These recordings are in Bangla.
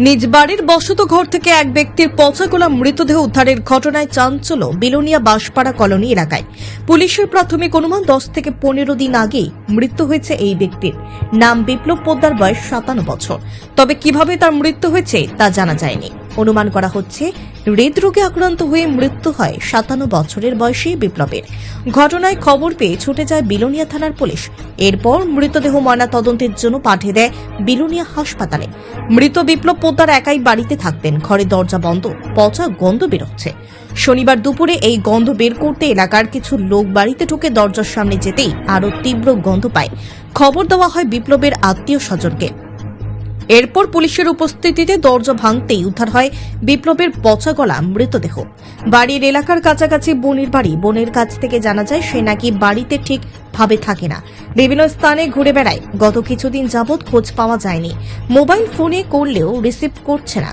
নিজ বাড়ির বসত ঘর থেকে এক ব্যক্তির পচা গোলা মৃতদেহ উদ্ধারের ঘটনায় চাঞ্চল্য বিলোনিয়া বাঁশপাড়া কলোনি এলাকায়। পুলিশের প্রাথমিক অনুমান, দশ থেকে পনেরো দিন আগেই মৃত্যু হয়েছে এই ব্যক্তির। নাম বিপ্লব পোদ্দার, বয়স সাতান্ন বছর। তবে কীভাবে তার মৃত্যু হয়েছে তা জানা যায়নি। অনুমান করা হচ্ছে, হৃদরোগে আক্রান্ত হয়ে মৃত্যু হয় সাতান্ন বছরের বয়সী বিপ্লবের। ঘটনায় খবর পেয়ে ছুটে যায় বিলোনিয়া থানার পুলিশ। এরপর মৃতদেহ ময়না তদন্তের জন্য পাঠিয়ে দেয় বিলোনিয়া হাসপাতালে। মৃত বিপ্লব পোদ্দার একাই বাড়িতে থাকতেন। ঘরে দরজা বন্ধ, পচা গন্ধ বেরোচ্ছে শনিবার দুপুরে এই গন্ধ বের করতে এলাকার কিছু লোক বাড়িতে ঢুকে দরজার সামনে যেতেই আরও তীব্র গন্ধ পায়। খবর দেওয়া হয় বিপ্লবের আত্মীয় স্বজনকে। এরপর পুলিশের উপস্থিতিতে দরজা ভাঙতেই উদ্ধার হয় বিপ্লবের পচা গলা মৃতদেহ। বাড়ির এলাকার কাছাকাছি বোনের বাড়ি। বোনের কাছ থেকে জানা যায় সে নাকি বাড়িতে ঠিক ভাবে থাকে না। বিভিন্ন স্থানে ঘুরে বেড়ায়। গত কিছুদিন যাবৎ খোঁজ পাওয়া যায়নি। মোবাইল ফোনে করলেও রিসিভ করছে না।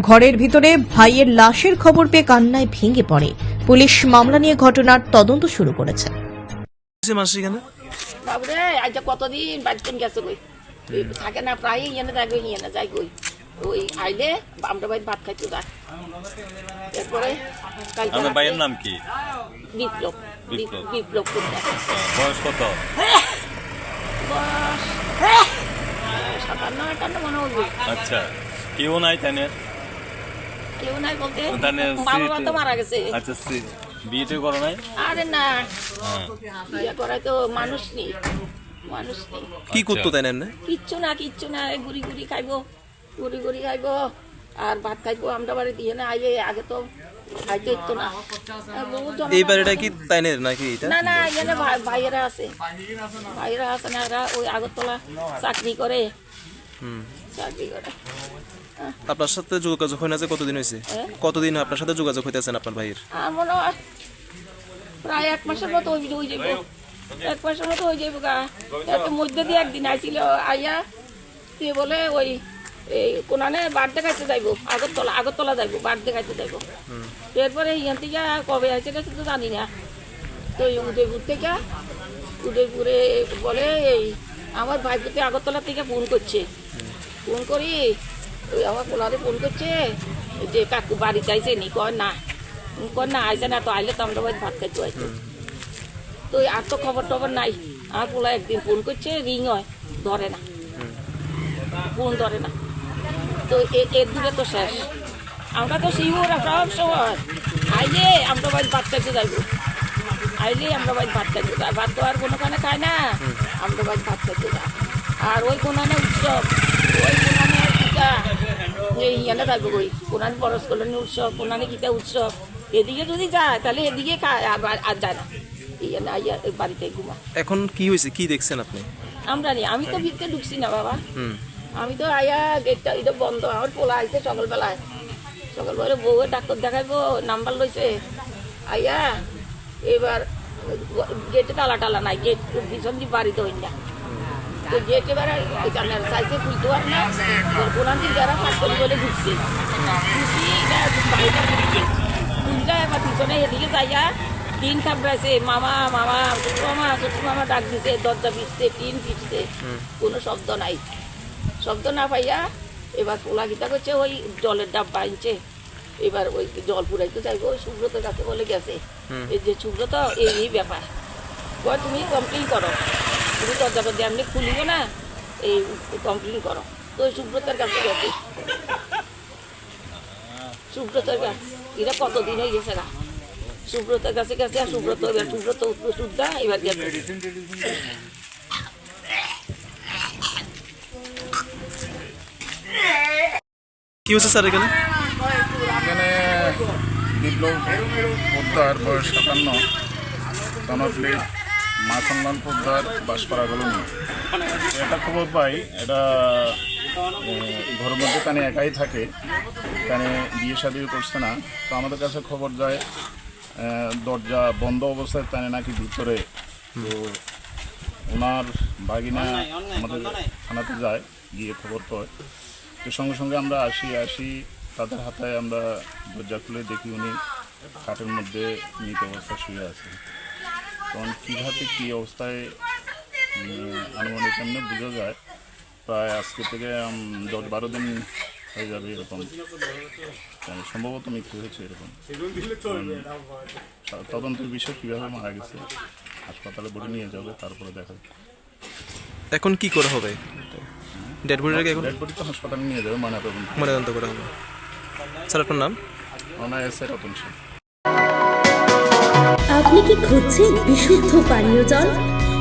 ঘরের ভিতরে ভাইয়ের লাশের খবর পেয়ে কান্নায় ভেঙে পড়ে। পুলিশ মামলা নিয়ে ঘটনার তদন্ত শুরু করেছে। মাসি এখানে? বাবরে আজ কতদিন বাড়িতে গেছে থাকে না প্রায় ইয়ে যায় কই ইয়ে কই ওই আইলে আমরা বাড়ি ভাত খাইতে যায় এরপরে আপনার ভাইয়ের নাম কি? বিপ্লব। বিপ্লব। বিপ্লব বয়স কত? বয়স সাতান্ন আটান্ন মনে হইব আচ্ছা কেউ নাই তানের কেউ নাই বলতে। বাবা তো মারা গেছে। আচ্ছা করো নাই? আরে না। হ্যাঁ। বিয়ে করায় তো মানুষ নেই। মানুষ নেই কি করতো তাই না কিচ্ছু না কিচ্ছু না গুড়ি গুড়ি খাইবো গুড়ি গুড়ি খাইবো আর ভাত খাইবো আমরা বাড়ি দিয়ে না আইয়ে আগে তো খাইতে ইতো না। এই বাড়িটা কি তাইনের নাকি এটা? না না এখানে ভাইয়েরা আছে। ভাইয়েরা আছে না এরা ওই আগরতলা চাকরি করে। হুম। চাকরি করে। আপনার সাথে যোগাযোগ হয় না যে কতদিন হয়েছে হ্যাঁ? কতদিন আপনার সাথে যোগাযোগ হইতেছেন আপনার ভাইয়ের? মনে হয় প্রায় এক মাসের মতো হয়ে যাব এক মাসের মতো হয়ে যাব গা। এত মধ্যে দিয়ে একদিন আইছিল আইয়া তুই বলে ওই এই কোনানে বাড় দেখাইতে যাইবো আগরতলা আগরতলা যাইবো বাড় দেখাইতে যাইবো। এরপরে ইয়ান থেকে কবে আইসে গেছে তো জানি না। তো এই উদয়পুর থেকে উদয়পুরে বলে এই আমার ভাইপুতে আগরতলা থেকে ফোন করছে। ফোন করি ওই আমার কোলারে ফোন করছে যে কাকু বাড়ি চাইছে নি কয় না কয় না আইসে না তো আইলে তো আমরা ভাত খাইতে হয়তো তো আর তো খবর টবর নাই। আমার পোলা একদিন ফোন করছে রিং হয়, ধরে না। ফোন ধরে না। তো এর দিকে তো শেষ। আমরা তো শিবরা সব সময় আইলে আমরা বাড়ি খাইতে যাইবো। আইলে আমরা বাড়ি খাইতে যাই। ভাত তো আর কোনোখানে খায় না। আমরা বাড়ি খাইতে যাই। আর ওই কোনানে উৎসব, ওই কোনানে গীতা। এই ইয়ানে থাকব কই? কোনানে পরশ কলোনি উৎসব, কোনানে গীতা উৎসব। এদিকে যদি যায়, তাহলে এদিকে খায়, আর আর যায় না। বাড়িতে ঘুমা এখন কি হয়েছে? কি দেখছেন আপনি? আমরা নি আমি তো ভিতরে ঢুকছি না বাবা। আমি তো আয়া গেটটা এটা বন্ধ আমার পোলা আইছে সকালবেলায়। সকালবেলা বউয়ে ডাক্তার দেখাইবো নাম্বার লইছে। আইয়া এবার গেটে তালা টালা নাই গেট ভীষণ দিয়ে বাড়িতে হইন না। তো গেট এবার এখানে চাইছে খুলতে পার না। কোনান দিন যারা ফাঁক করে বলে ঢুকছে ঢুকি বাড়িটা খুলছে খুলতে এবার পিছনে এদিকে যাইয়া টিন খাবড়াইছে মামা মামা ছোট মামা ছোট মামা ডাক দিছে দরজা পিটছে টিন পিটছে কোনো শব্দ নাই। শব্দ না পাইয়া এবার পোলা গীতা করছে ওই জলের ডাব্বা আনছে এবার ওই জল পুরাইতে চাইব ওই সুব্রতের কাছে বলে গেছে। এই যে সুব্রত এই এই ব্যাপার। কয় তুমি কমপ্লেন করো। তুমি দরজা টরজা এমনি খুলিও না এই কমপ্লেন করো। তো ওই সুব্রতের কাছে গেছে। সুব্রতের কাছে এটা কতদিন হয়ে গেছে না সুব্রতের কাছে কাছে আর সুব্রত এবার সুব্রত শুদ্ধা এবার গেছে কি হয়েছে স্যার এখানে? এখানে বিপ্লব পোদ্দার বয়স সাতান্ন জনপ্লি মা সন্ধান পোদ্দার বাসপাড়া কলোনি। এটা খবর পাই এটা ঘরের মধ্যে কানে একাই থাকে কানে বিয়ে শাদিও করছে না। তো আমাদের কাছে খবর যায় দরজা বন্ধ অবস্থায় তানে নাকি ভিতরে? তো ওনার ভাগিনা আমাদের থানাতে যায় গিয়ে খবর পায়। তো সঙ্গে সঙ্গে আমরা আসি আসি তাদের হাতে আমরা দরজা খুলে দেখি উনি খাটের মধ্যে মৃত অবস্থা শুয়ে আছে। তখন কীভাবে কী অবস্থায় আনুমানিক এমনি বোঝা যায়। প্রায় আজকে থেকে দশ বারো দিন হয়ে যাবে এরকম। সম্ভবত মৃত্যু হয়েছে এরকম। তদন্তের বিষয় কীভাবে মারা গেছে হাসপাতালে বডি নিয়ে যাবে তারপরে দেখা এখন কি করা হবে? ডেড বডিটাকে এখন? ডেড বডি তো হাসপাতালে নিয়ে যাবে ময়নাতদন্ত ময়নাতদন্ত করা হবে। স্যার আপনার নাম? অনায়াসে রতন আপনি কি খুঁজছেন বিশুদ্ধ পানীয় জল?